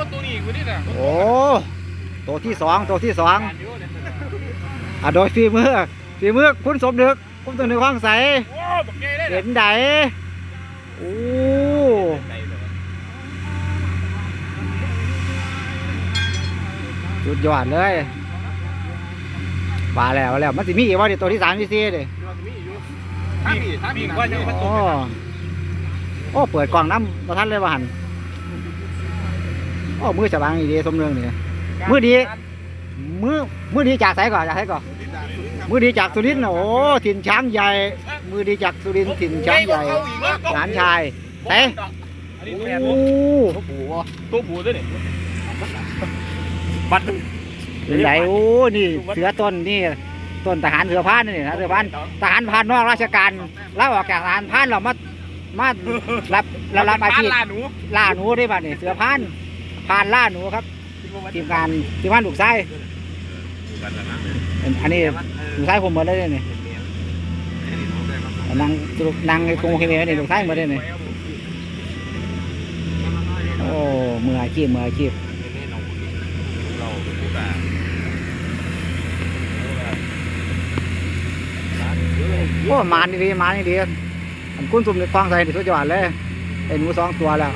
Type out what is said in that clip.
ว่าตัวนี้กูนี่น่ะโอ้ตัวที่สองตัวที่สองอะโดยฝีมือฝีมือคุณสมนึกคุณสมนึกห้องใส โอ้บักใหญ่เลยเห็นไดโอ้สุดยอดเลยป่าแล้วแล้ว มันสิมีอีกว่าเดี๋ยวตัวที่สามที่สี่เดิถ้ามีถ้ามีว่าจะพัดตโอ้กโอ้ เปิดกล่องน้ำประทันเลยว่าหัน โอ้มือฉบางอีดีสมเรื่องนี่มือดีมือมือดีจากไสก่อนจากไสก่อนมือดีจากสุรินทร์น่ะโอ้ถิ่นช้างใหญ่ มือดีจากสุรินทร์ถิ่นช้างใหญ่หลานชายเต้อันนี้โอ้แม่ตัวผูวะตัวผู้ด้วยนี่บัดเป็นใหญ่โอ้นี่เสือต้นนี่ต้นทหารเสือพานนี่นะเสือพานทหารพานนอกราชการแล้วออกจากทหารพานเรามามารับรับรับอาชีพล่าหนูล่าหนูได้บ้านี่เสือพาน พานล่าหนูครับทีมงานทีมงานลูกไส้อันนี้ลูกไส้ผมหมดเลยนี่นั่งนั่งในกรงเคมีนี่ลูกไส้หมดเลยนี่โอ้มืออาชีพมืออาชีพโอ้มานี่ดีมานี่ดีอันกุ้นสุ่มในฟองใส่นี่สุดยอดเลยไอ้หนูสองตัวแล้ว